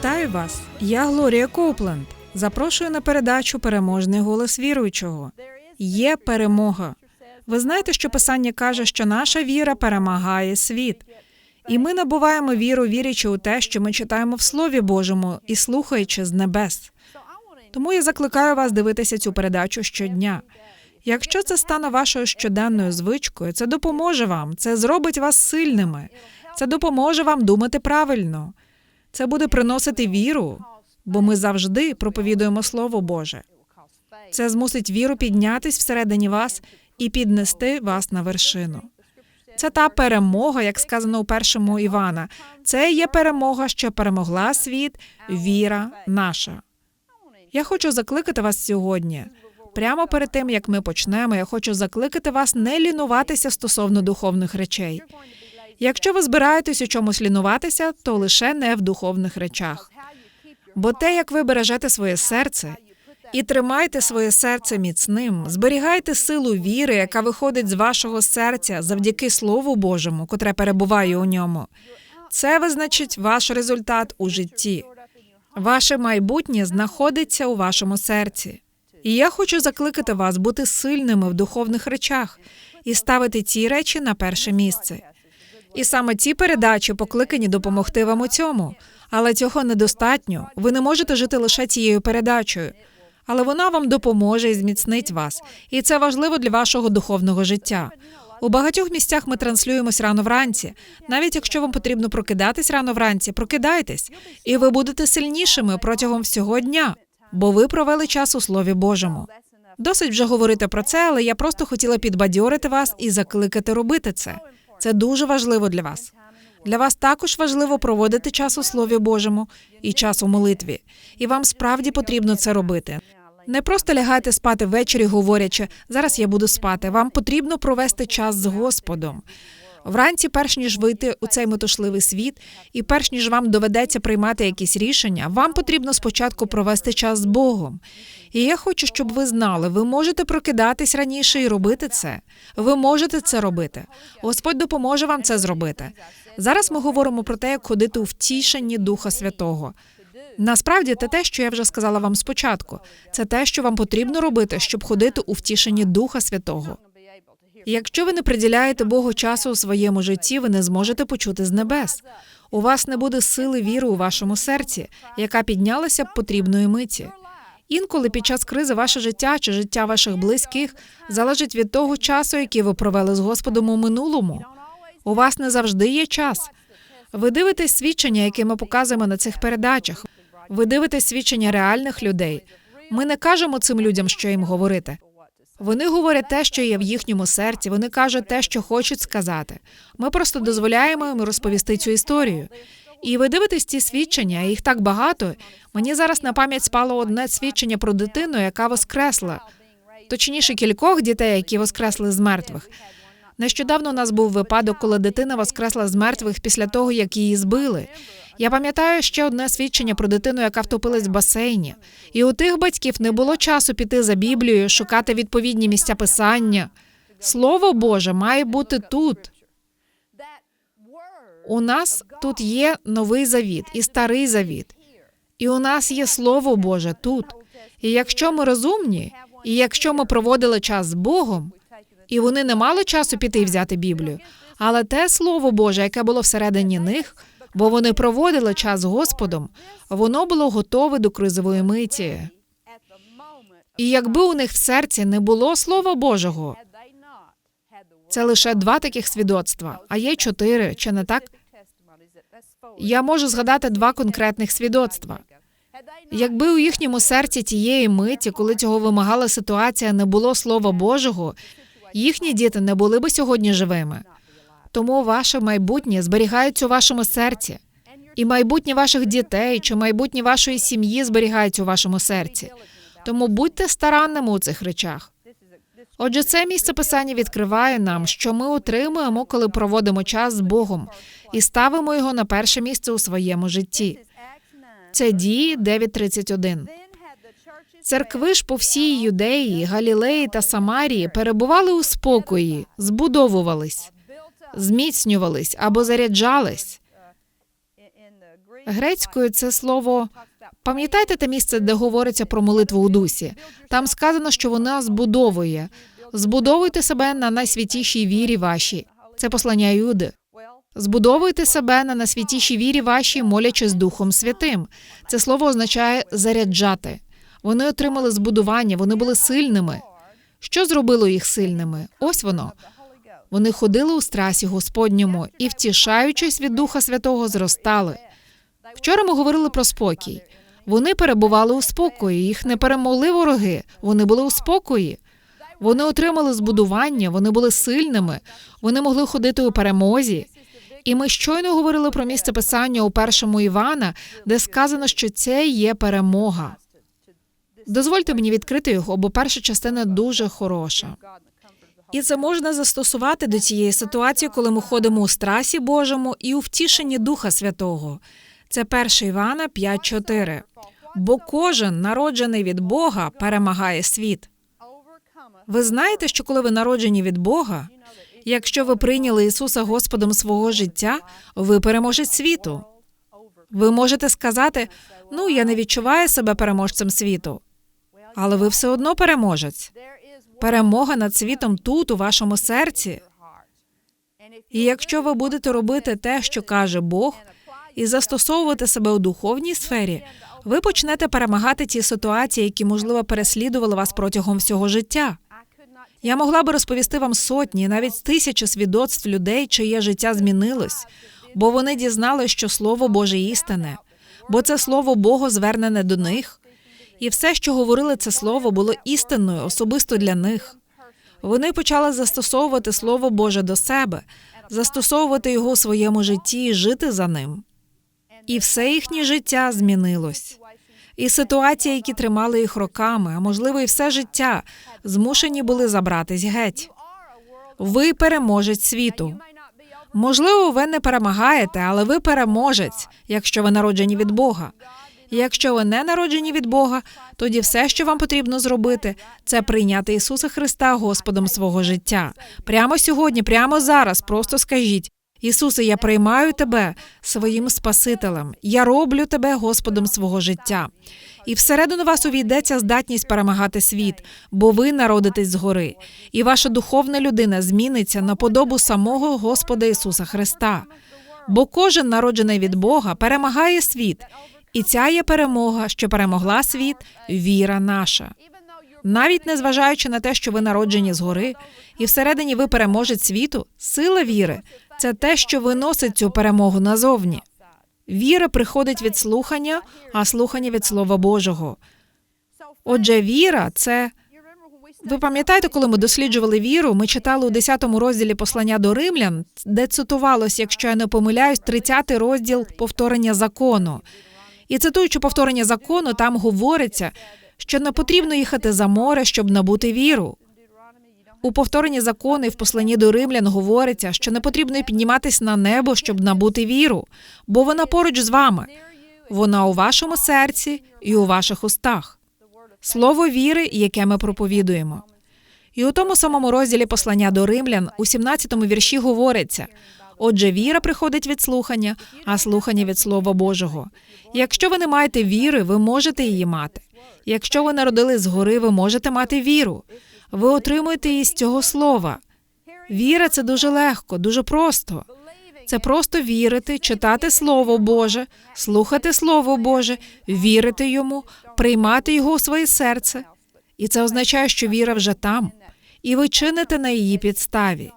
Вітаю вас! Я Глорія Коупленд. Запрошую на передачу Переможний голос віруючого. Є перемога. Ви знаєте, що писання каже, що наша віра перемагає світ. І ми набуваємо віру, вірячи у те, що ми читаємо в Слові Божому і слухаючи з небес. Тому я закликаю вас дивитися цю передачу щодня. Якщо це стане вашою щоденною звичкою, це допоможе вам, це зробить вас сильними, це допоможе вам думати правильно. Це буде приносити віру, бо ми завжди проповідуємо Слово Боже. Це змусить віру піднятись всередині вас і піднести вас на вершину. Це та перемога, як сказано у першому Івана. Це є перемога, що перемогла світ, віра наша. Я хочу закликати вас сьогодні. Прямо перед тим, як ми почнемо, я хочу закликати вас не лінуватися стосовно духовних речей. Якщо ви збираєтесь у чомусь лінуватися, то лише не в духовних речах. Бо те, як ви бережете своє серце і тримайте своє серце міцним, зберігайте силу віри, яка виходить з вашого серця завдяки Слову Божому, котре перебуває у ньому. Це визначить ваш результат у житті. Ваше майбутнє знаходиться у вашому серці. І я хочу закликати вас бути сильними в духовних речах і ставити ці речі на перше місце. І саме ці передачі покликані допомогти вам у цьому. Але цього недостатньо. Ви не можете жити лише цією передачею. Але вона вам допоможе і зміцнить вас. І це важливо для вашого духовного життя. У багатьох місцях ми транслюємось рано вранці. Навіть якщо вам потрібно прокидатись рано вранці, прокидайтесь, і ви будете сильнішими протягом всього дня, бо ви провели час у Слові Божому. Досить вже говорити про це, але я просто хотіла підбадьорити вас і закликати робити це. Це дуже важливо для вас. Для вас також важливо проводити час у Слові Божому і час у молитві. І вам справді потрібно це робити. Не просто лягайте спати ввечері, говорячи зараз я буду спати. Вам потрібно провести час з Господом. Вранці, перш ніж вийти у цей метушливий світ, і перш ніж вам доведеться приймати якісь рішення, вам потрібно спочатку провести час з Богом. І я хочу, щоб ви знали, ви можете прокидатись раніше і робити це. Ви можете це робити. Господь допоможе вам це зробити. Зараз ми говоримо про те, як ходити у втішенні Духа Святого. Насправді, це те, що я вже сказала вам спочатку. Це те, що вам потрібно робити, щоб ходити у втішенні Духа Святого. Якщо ви не приділяєте Богу часу у своєму житті, ви не зможете почути з небес. У вас не буде сили віри у вашому серці, яка піднялася б потрібної миті. Інколи під час кризи ваше життя чи життя ваших близьких залежить від того часу, який ви провели з Господом у минулому. У вас не завжди є час. Ви дивитесь свідчення, які ми показуємо на цих передачах. Ви дивитесь свідчення реальних людей. Ми не кажемо цим людям, що їм говорити. Вони говорять те, що є в їхньому серці. Вони кажуть те, що хочуть сказати. Ми просто дозволяємо їм розповісти цю історію. І ви дивитесь ці свідчення, їх так багато. Мені зараз на пам'ять спало одне свідчення про дитину, яка воскресла. Точніше, кількох дітей, які воскресли з мертвих. Нещодавно у нас був випадок, коли дитина воскресла з мертвих після того, як її збили. Я пам'ятаю ще одне свідчення про дитину, яка втопилась в басейні. І у тих батьків не було часу піти за Біблією, шукати відповідні місця писання. Слово Боже має бути тут. У нас тут є новий завіт і старий завіт. І у нас є Слово Боже тут. І якщо ми розумні, і якщо ми проводили час з Богом, і вони не мали часу піти і взяти Біблію, але те Слово Боже, яке було всередині них, бо вони проводили час з Господом, воно було готове до кризової миті. І якби у них в серці не було Слова Божого, це лише два таких свідоцтва, а є чотири, чи не так? Я можу згадати два конкретних свідоцтва. Якби у їхньому серці тієї миті, коли цього вимагала ситуація, не було Слова Божого, їхні діти не були би сьогодні живими. Тому ваше майбутнє зберігається у вашому серці, і майбутнє ваших дітей чи майбутнє вашої сім'ї зберігається у вашому серці. Тому будьте старанними у цих речах. Отже, це місце писання відкриває нам, що ми отримуємо, коли проводимо час з Богом і ставимо його на перше місце у своєму житті. Це дії 9.31. Церкви ж по всій Юдеї, Галілеї та Самарії перебували у спокої, збудовувались, зміцнювались або заряджались. Грецькою це слово. Пам'ятаєте те місце, де говориться про молитву у дусі? Там сказано, що вона збудовує. Збудовуйте себе на найсвятішій вірі вашій. Це послання Юди. Збудовуйте себе на найсвятішій вірі вашій, молячись Духом Святим. Це слово означає заряджати. Вони отримали збудування, вони були сильними. Що зробило їх сильними? Ось воно. Вони ходили у страсі Господньому і, втішаючись від Духа Святого, зростали. Вчора ми говорили про спокій. Вони перебували у спокої, їх не перемогли вороги. Вони були у спокої. Вони отримали збудування, вони були сильними, вони могли ходити у перемозі. І ми щойно говорили про місце писання у першому Івана, де сказано, що це є перемога. Дозвольте мені відкрити його, бо перша частина дуже хороша. І це можна застосувати до цієї ситуації, коли ми ходимо у страсі Божому і у втішенні Духа Святого. Це 1 Івана 5.4. Бо кожен, народжений від Бога, перемагає світ. Ви знаєте, що коли ви народжені від Бога, якщо ви прийняли Ісуса Господом свого життя, ви переможець світу. Ви можете сказати: ну я не відчуваю себе переможцем світу, але ви все одно переможець. Перемога над світом тут, у вашому серці. І якщо ви будете робити те, що каже Бог, і застосовувати себе у духовній сфері, ви почнете перемагати ті ситуації, які можливо переслідували вас протягом всього життя. Я могла би розповісти вам сотні, навіть тисячі свідоцтв людей, чиє життя змінилось, бо вони дізнали, що слово Боже істинне, бо це слово Богу звернене до них, і все, що говорили це слово, було істинною особисто для них. Вони почали застосовувати слово Боже до себе, застосовувати його у своєму житті і жити за ним. І все їхнє життя змінилось. І ситуації, які тримали їх роками, а можливо, і все життя, змушені були забратись геть. Ви переможець світу. Можливо, ви не перемагаєте, але ви переможець, якщо ви народжені від Бога. Якщо ви не народжені від Бога, тоді все, що вам потрібно зробити, це прийняти Ісуса Христа Господом свого життя. Прямо сьогодні, прямо зараз, просто скажіть: Ісусе, я приймаю тебе своїм Спасителем. Я роблю тебе Господом свого життя. І всередину вас увійдеться здатність перемагати світ, бо ви народитесь згори, і ваша духовна людина зміниться на подобу самого Господа Ісуса Христа. Бо кожен народжений від Бога перемагає світ, і ця є перемога, що перемогла світ, віра наша. Навіть незважаючи на те, що ви народжені згори, і всередині ви переможець світу, сила віри це те, що виносить цю перемогу назовні. Віра приходить від слухання, а слухання від Слова Божого. Отже, віра це. Ви пам'ятаєте, коли ми досліджували віру, ми читали у 10 розділі послання до римлян, де цитувалось, якщо я не помиляюсь, 30 розділ повторення закону. І цитуючи повторення закону, там говориться, що не потрібно їхати за море, щоб набути віру. У повторенні закону і в посланні до римлян говориться, що не потрібно підніматись на небо, щоб набути віру, бо вона поруч з вами. Вона у вашому серці і у ваших устах. Слово віри, яке ми проповідуємо. І у тому самому розділі послання до римлян, у 17-му вірші говориться: отже, віра приходить від слухання, а слухання від Слова Божого. Якщо ви не маєте віри, ви можете її мати. Якщо ви народили згори, ви можете мати віру. Ви отримуєте її з цього слова. Віра це дуже легко, дуже просто. Це просто вірити, читати Слово Боже, слухати Слово Боже, вірити йому, приймати його у своє серце. І це означає, що віра вже там, і ви чините на її підставі.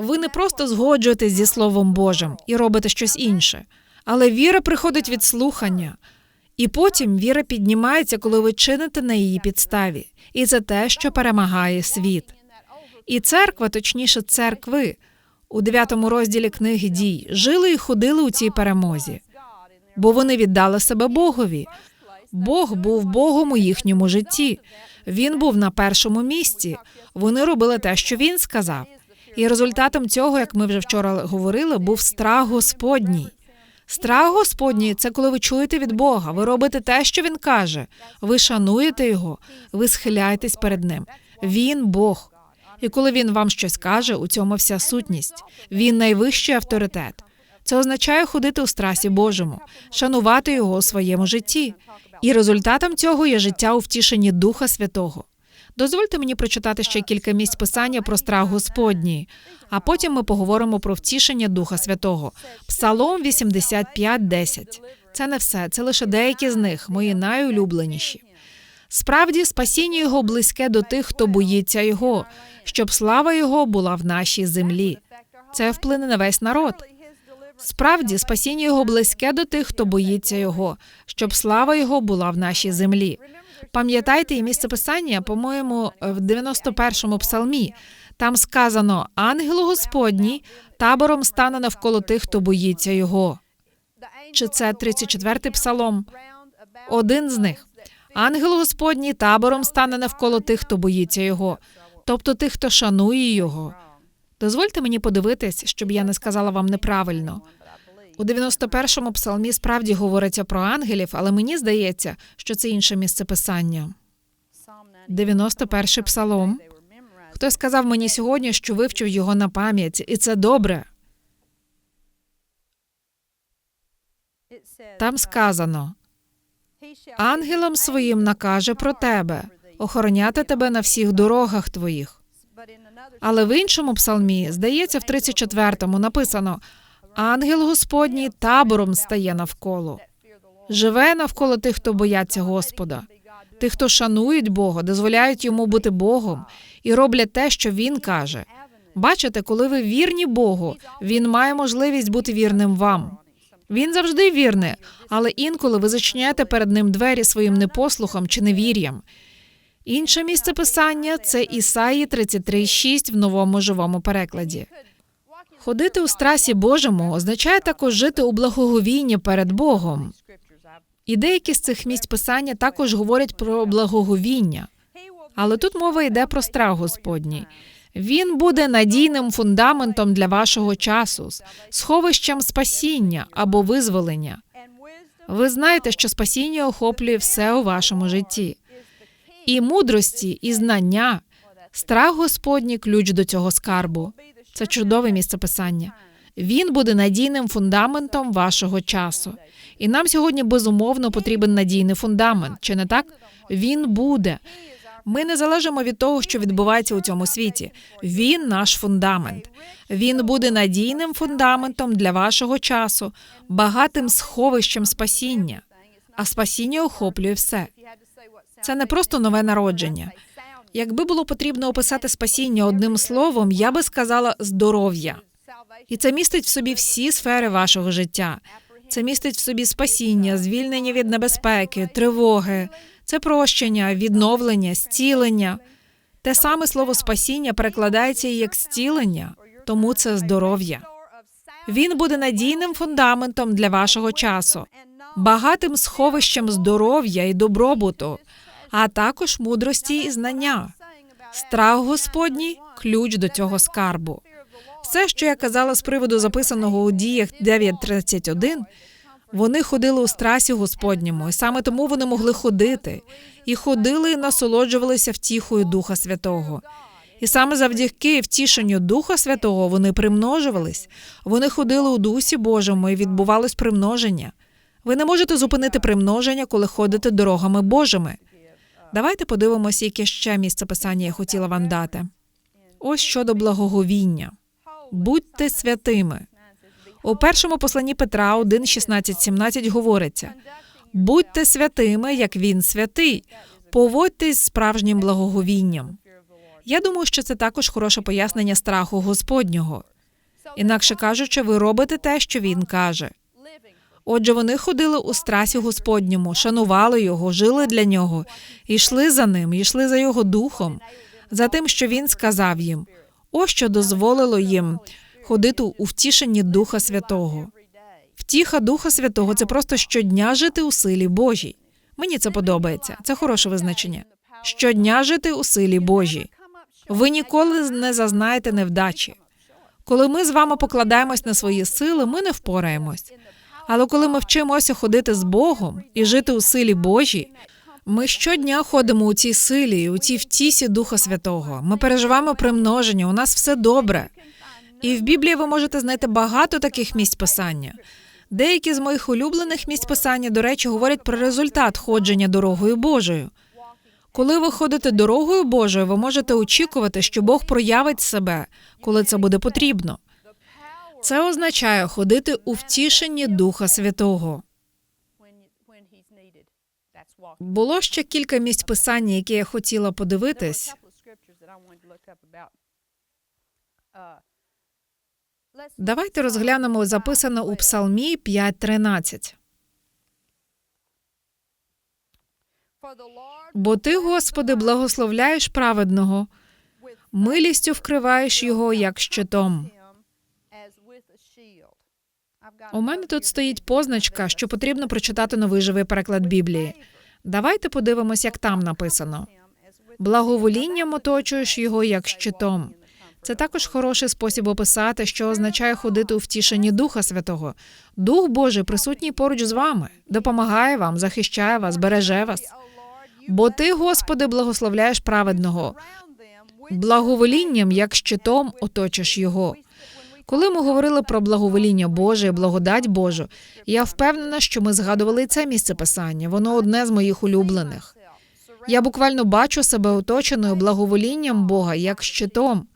Ви не просто згоджуєтесь зі Словом Божим і робите щось інше, але віра приходить від слухання. І потім віра піднімається, коли ви чините на її підставі. І це те, що перемагає світ. І церква, точніше, церкви, у 9 розділі книги дій, жили і ходили у цій перемозі, бо вони віддали себе Богові. Бог був Богом у їхньому житті. Він був на першому місці. Вони робили те, що він сказав. І результатом цього, як ми вже вчора говорили, був страх Господній. Страх Господній це коли ви чуєте від Бога, ви робите те, що він каже, ви шануєте його, ви схиляєтесь перед ним. Він Бог. І коли він вам щось каже, у цьому вся сутність. Він найвищий авторитет. Це означає ходити у страсі Божому, шанувати його у своєму житті. І результатом цього є життя у втішенні Духа Святого. Дозвольте мені прочитати ще кілька місць писання про страх Господній, а потім ми поговоримо про втішення Духа Святого. Псалом 85.10. Це не все, це лише деякі з них, мої найулюбленіші. Справді, спасіння його близьке до тих, хто боїться його, щоб слава його була в нашій землі. Це вплине на весь народ. Справді, спасіння його близьке до тих, хто боїться його, щоб слава його була в нашій землі. Пам'ятайте і місце писання, по-моєму, в 91-му псалмі. Там сказано: ангел Господній табором стане навколо тих, хто боїться його. Чи це 34-й псалом? Один з них. Ангел Господній табором стане навколо тих, хто боїться його, тобто тих, хто шанує його. Дозвольте мені подивитись, щоб я не сказала вам неправильно. У 91-му псалмі справді говориться про ангелів, але мені здається, що це інше місце писання. 91-й псалом. Хтось сказав мені сьогодні, що вивчив його на пам'ять, і це добре. Там сказано: ангелам своїм накаже про тебе, охороняти тебе на всіх дорогах твоїх. Але в іншому псалмі, здається, в 34-му написано: Ангел Господній табором стає навколо, живе навколо тих, хто бояться Господа, тих, хто шанують Бога, дозволяють йому бути Богом і роблять те, що він каже. Бачите, коли ви вірні Богу, він має можливість бути вірним вам. Він завжди вірний, але інколи ви зачиняєте перед ним двері своїм непослухом чи невір'ям. Інше місце писання це Ісаї 33.6 в новому живому перекладі. Ходити у страсі Божому означає також жити у благоговінні перед Богом. І деякі з цих місць писання також говорять про благоговіння. Але тут мова йде про страх Господній. Він буде надійним фундаментом для вашого часу, сховищем спасіння або визволення. Ви знаєте, що спасіння охоплює все у вашому житті. І мудрості, і знання, страх Господній ключ до цього скарбу. Це чудове місце писання. Він буде надійним фундаментом вашого часу. І нам сьогодні безумовно потрібен надійний фундамент. Чи не так? Він буде. Ми не залежимо від того, що відбувається у цьому світі. Він наш фундамент. Він буде надійним фундаментом для вашого часу, багатим сховищем спасіння. А спасіння охоплює все. Це не просто нове народження. Якби було потрібно описати спасіння одним словом, я би сказала здоров'я. І це містить в собі всі сфери вашого життя. Це містить в собі спасіння, звільнення від небезпеки, тривоги, це прощення, відновлення, зцілення. Те саме слово спасіння перекладається і як зцілення, тому це здоров'я. Він буде надійним фундаментом для вашого часу, багатим сховищем здоров'я і добробуту, а також мудрості і знання. Страх Господній ключ до цього скарбу. Все, що я казала з приводу записаного у діях 9.31, вони ходили у страсі Господньому, і саме тому вони могли ходити, і ходили і насолоджувалися втіхою Духа Святого. І саме завдяки втішенню Духа Святого вони примножувались. Вони ходили у Дусі Божому і відбувалось примноження. Ви не можете зупинити примноження, коли ходите дорогами Божими. Давайте подивимося, яке ще місце писання я хотіла вам дати. Ось щодо благоговіння. Будьте святими. У першому посланні Петра 1, 16, 17 говориться: будьте святими, як він святий, поводьтесь справжнім благоговінням. Я думаю, що це також хороше пояснення страху Господнього. Інакше кажучи, ви робите те, що він каже. Отже, вони ходили у страсі Господньому, шанували його, жили для нього, йшли за ним, йшли за його духом, за тим, що він сказав їм. Ось що дозволило їм ходити у втішенні Духа Святого. Втіха Духа Святого це просто щодня жити у силі Божій. Мені це подобається. Це хороше визначення. Щодня жити у силі Божій. Ви ніколи не зазнаєте невдачі. Коли ми з вами покладаємось на свої сили, ми не впораємось. Але коли ми вчимося ходити з Богом і жити у силі Божій, ми щодня ходимо у цій силі, у цій втісі Духа Святого. Ми переживаємо примноження, у нас все добре. І в Біблії ви можете знайти багато таких місць писання. Деякі з моїх улюблених місць писання, до речі, говорять про результат ходження дорогою Божою. Коли ви ходите дорогою Божою, ви можете очікувати, що Бог проявить себе, коли це буде потрібно. Це означає ходити у втішенні Духа Святого. Було ще кілька місць писання, які я хотіла подивитись. Давайте розглянемо записане у Псалмі 5.13. Бо ти, Господи, благословляєш праведного, милістю вкриваєш його як щитом. У мене тут стоїть позначка, що потрібно прочитати новий живий переклад Біблії. Давайте подивимось, як там написано. Благоволінням оточуєш його як щитом. Це також хороший спосіб описати, що означає ходити у втішенні Духа Святого. Дух Божий присутній поруч з вами, допомагає вам, захищає вас, береже вас. Бо ти, Господи, благословляєш праведного. Благоволінням, як щитом, оточиш його. Коли ми говорили про благовоління Боже благодать Божу, я впевнена, що ми згадували це місце писання. Воно одне з моїх улюблених. Я буквально бачу себе оточеною благоволінням Бога як щитом.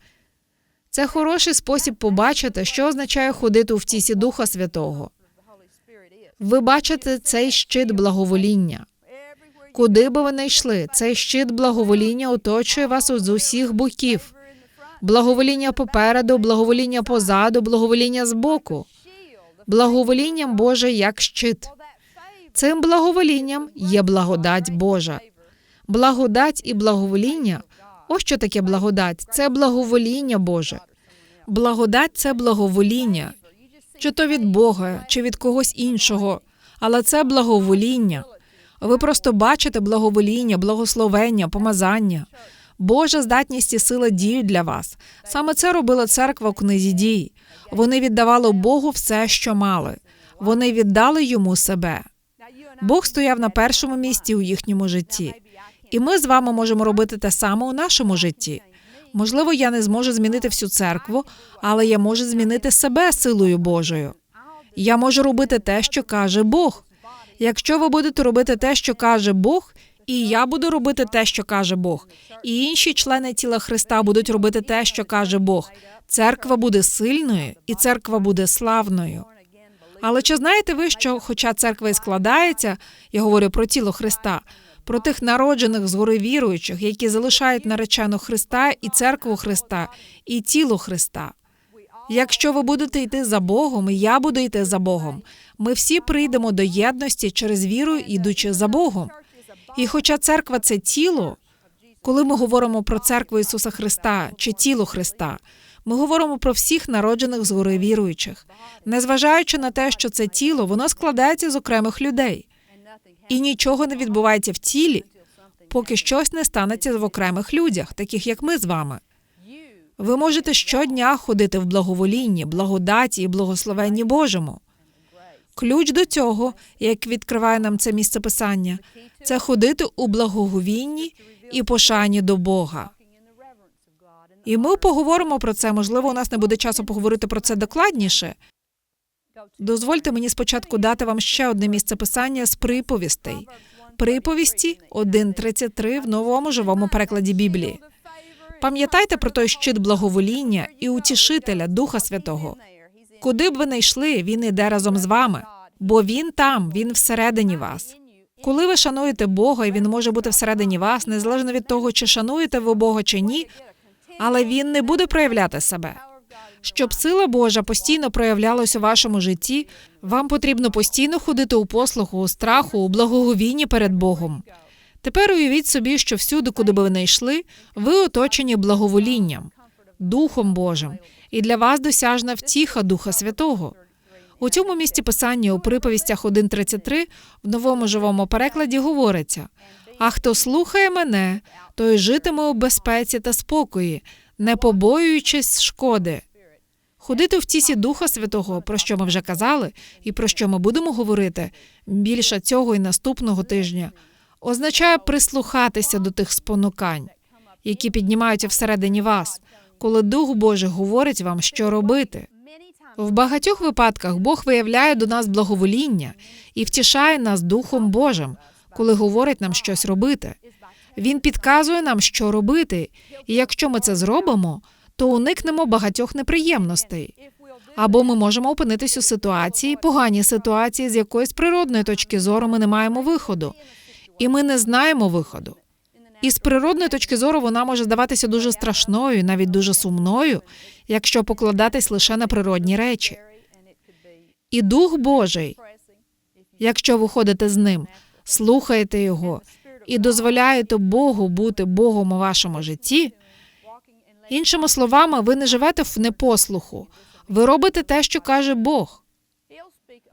Це хороший спосіб побачити, що означає ходити у втісі Духа Святого. Ви бачите цей щит благовоління. Куди би ви не йшли, цей щит благовоління оточує вас з усіх боків. Благовоління попереду, благовоління позаду, благовоління збоку. Благоволінням Боже як щит. Цим благоволінням є благодать Божа. Благодать і благовоління. Ось що таке благодать. Це благовоління Боже. Благодать це благовоління, чи то від Бога, чи від когось іншого, але це благовоління. Ви просто бачите благовоління, благословення, помазання. Божа здатність і сила діють для вас. Саме це робила церква у книзі дій. Вони віддавали Богу все, що мали. Вони віддали йому себе. Бог стояв на першому місці у їхньому житті. І ми з вами можемо робити те саме у нашому житті. Можливо, я не зможу змінити всю церкву, але я можу змінити себе силою Божою. Я можу робити те, що каже Бог. Якщо ви будете робити те, що каже Бог, і я буду робити те, що каже Бог, і інші члени тіла Христа будуть робити те, що каже Бог. Церква буде сильною, і церква буде славною. Але чи знаєте ви, що, хоча церква і складається, я говорю про тіло Христа, про тих народжених згори віруючих, які залишають наречену Христа і церкву Христа, і тіло Христа. Якщо ви будете йти за Богом, і я буду йти за Богом, ми всі прийдемо до єдності через віру, ідучи за Богом. І хоча церква це тіло, коли ми говоримо про церкву Ісуса Христа чи тіло Христа, ми говоримо про всіх народжених згори віруючих, незважаючи на те, що це тіло, воно складається з окремих людей, і нічого не відбувається в тілі, поки щось не станеться в окремих людях, таких як ми з вами. Ви можете щодня ходити в благоволінні, благодаті і благословенні Божому. Ключ до цього, як відкриває нам це місце писання, це ходити у благоговінні і пошані до Бога. І ми поговоримо про це. Можливо, у нас не буде часу поговорити про це докладніше. Дозвольте мені спочатку дати вам ще одне місце писання з приповістей. Приповісті 1.33 в новому живому перекладі Біблії. Пам'ятайте про той щит благовоління і утішителя Духа Святого. Куди б ви не йшли, він іде разом з вами, бо він там, він всередині вас. Коли ви шануєте Бога, і він може бути всередині вас, незалежно від того, чи шануєте ви Бога чи ні, але він не буде проявляти себе. Щоб сила Божа постійно проявлялась у вашому житті, вам потрібно постійно ходити у послуху, у страху, у благоговінні перед Богом. Тепер уявіть собі, що всюди, куди би ви не йшли, ви оточені благоволінням, Духом Божим, і для вас досяжна втіха Духа Святого. У цьому місці писання у приповістях 1.33 в новому живому перекладі говориться: а хто слухає мене, той житиме у безпеці та спокої, не побоюючись шкоди. Ходити в тісі Духа Святого, про що ми вже казали, і про що ми будемо говорити більше цього і наступного тижня, означає прислухатися до тих спонукань, які піднімаються всередині вас, коли Дух Божий говорить вам, що робити. В багатьох випадках Бог виявляє до нас благовоління і втішає нас Духом Божим, коли говорить нам щось робити. Він підказує нам, що робити, і якщо ми це зробимо, то уникнемо багатьох неприємностей. Або ми можемо опинитись у ситуації, поганій ситуації, з якоїсь природної точки зору ми не маємо виходу, і ми не знаємо виходу. І з природної точки зору вона може здаватися дуже страшною, навіть дуже сумною, якщо покладатись лише на природні речі. І Дух Божий, якщо ви ходите з ним, слухаєте його і дозволяєте Богу бути Богом у вашому житті. Іншими словами, ви не живете в непослуху, ви робите те, що каже Бог.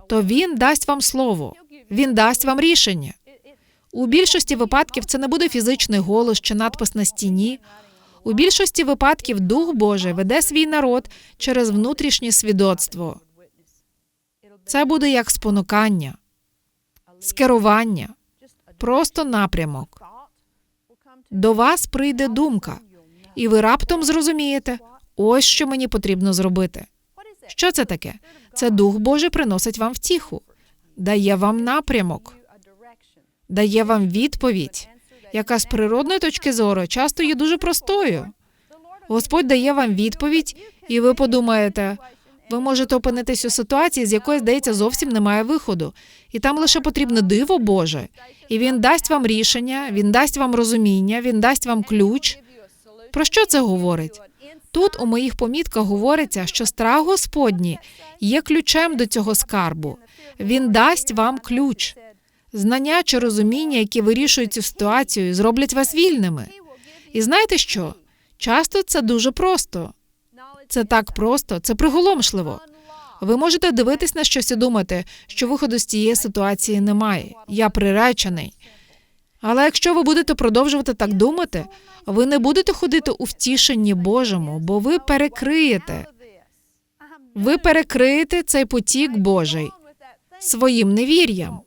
То він дасть вам слово, він дасть вам рішення. У більшості випадків це не буде фізичний голос чи надпис на стіні. У більшості випадків Дух Божий веде свій народ через внутрішнє свідоцтво. Це буде як спонукання, скерування, просто напрямок. До вас прийде думка, і ви раптом зрозумієте, ось що мені потрібно зробити. Що це таке? Це Дух Божий приносить вам втіху, дає вам напрямок, дає вам відповідь, яка з природної точки зору часто є дуже простою. Господь дає вам відповідь, і ви подумаєте, ви можете опинитись у ситуації, з якої, здається, зовсім немає виходу, і там лише потрібне диво Боже, і він дасть вам рішення, він дасть вам розуміння, він дасть вам ключ. Про що це говорить? Тут у моїх помітках говориться, що страх Господній є ключем до цього скарбу. Він дасть вам ключ. Знання чи розуміння, які вирішують цю ситуацію, зроблять вас вільними. І знаєте що? Часто це дуже просто. Це так просто, це приголомшливо. Ви можете дивитись на щось і думати, що виходу з цієї ситуації немає. Я приречений. Але якщо ви будете продовжувати так думати, ви не будете ходити у втішенні Божому, бо ви перекриєте. Ви перекриєте цей потік Божий своїм невір'ям.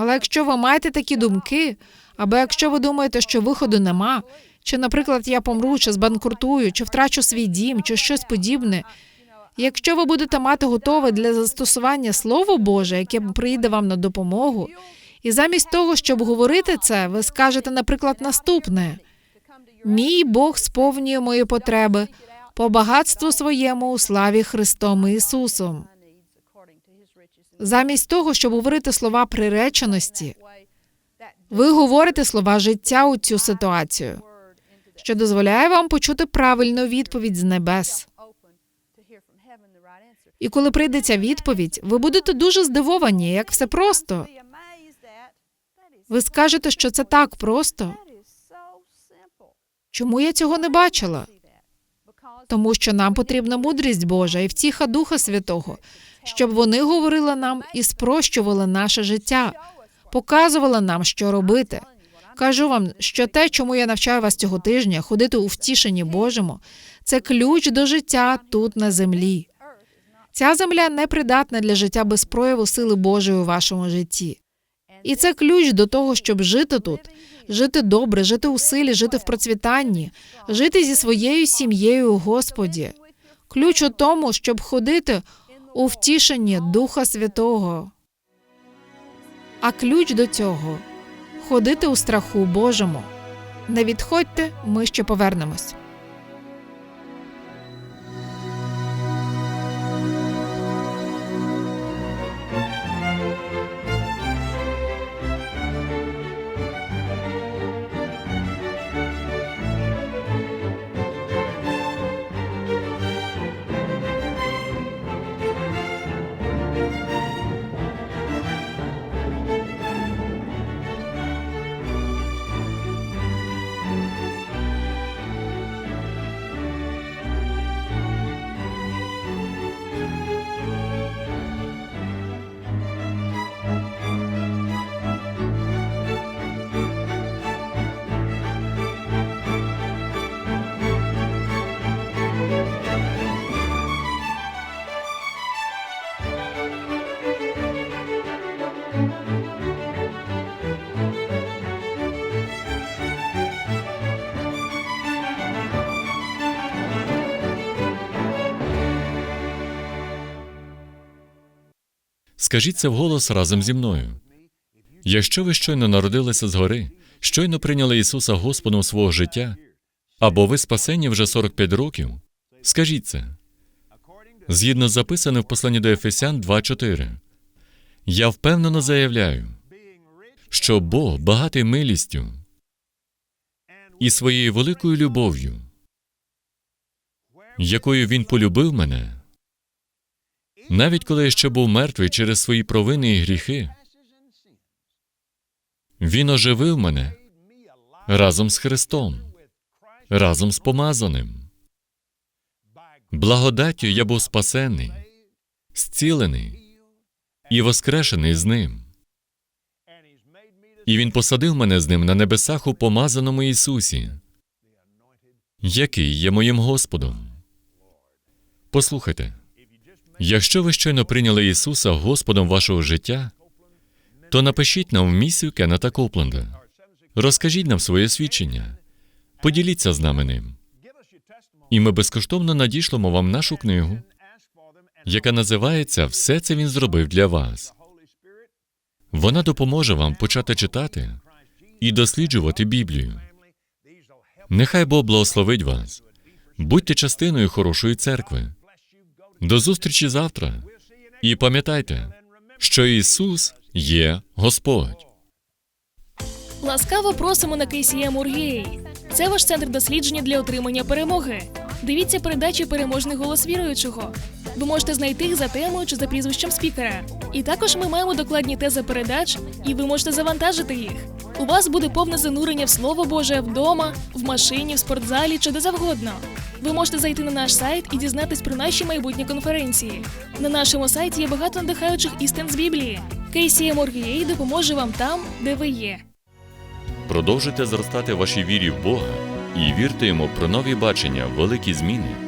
Але якщо ви маєте такі думки, або якщо ви думаєте, що виходу нема, чи, наприклад, я помру, чи збанкрутую, чи втрачу свій дім, чи щось подібне. Якщо ви будете мати готове для застосування Слово Боже, яке прийде вам на допомогу, і замість того, щоб говорити це, ви скажете, наприклад, наступне: мій Бог сповнює мої потреби по багатству своєму у славі Христом Ісусом. Замість того, щоб говорити слова приреченості, ви говорите слова життя у цю ситуацію, що дозволяє вам почути правильну відповідь з небес. І коли прийде ця відповідь, ви будете дуже здивовані, як все просто. Ви скажете, що це так просто. Чому я цього не бачила? Тому що нам потрібна мудрість Божа і втіха Духа Святого, щоб вони говорили нам і спрощували наше життя, показували нам, що робити. Кажу вам, що те, чому я навчаю вас цього тижня, ходити у втішенні Божому, це ключ до життя тут на землі. Ця земля не придатна для життя без прояву сили Божої у вашому житті. І це ключ до того, щоб жити тут, жити добре, жити у силі, жити в процвітанні, жити зі своєю сім'єю у Господі. Ключ у тому, щоб ходити у втішенні Духа Святого. А ключ до цього ходити у страху Божому. Не відходьте, ми ще повернемось. Скажіть це вголос разом зі мною. Якщо ви щойно народилися згори, щойно прийняли Ісуса Господом свого життя, або ви спасені вже 45 років, скажіть це. Згідно з записаним в посланні до Ефесян 2.4. Я впевнено заявляю, що Бог багатий милістю і своєю великою любов'ю, якою Він полюбив мене, навіть коли я ще був мертвий через свої провини і гріхи, Він оживив мене разом з Христом, разом з помазаним. Благодаттю я був спасений, зцілений і воскрешений з ним. І Він посадив мене з ним на небесах у помазаному Ісусі, який є моїм Господом. Послухайте. Якщо ви щойно прийняли Ісуса Господом вашого життя, то напишіть нам в місію Кеннета Копленда. Розкажіть нам своє свідчення, поділіться з нами ним. І ми безкоштовно надішлемо вам нашу книгу, яка називається Все це він зробив для вас. Вона допоможе вам почати читати і досліджувати Біблію. Нехай Бог благословить вас. Будьте частиною хорошої церкви. До зустрічі завтра. І пам'ятайте, що Ісус є Господь. Ласкаво просимо на KCM Ургей. Це ваш центр дослідження для отримання перемоги. Дивіться передачі Переможний голос віруючого. Ви можете знайти їх за темою чи за прізвищем спікера. І також ми маємо докладні тези передач, і ви можете завантажити їх. У вас буде повне занурення в Слово Боже вдома, в машині, в спортзалі чи де завгодно. Ви можете зайти на наш сайт і дізнатись про наші майбутні конференції. На нашому сайті є багато надихаючих істин з Біблії. KCM Ургей допоможе вам там, де ви є. Продовжуйте зростати вашій вірі в Бога і вірте йому про нові бачення, великі зміни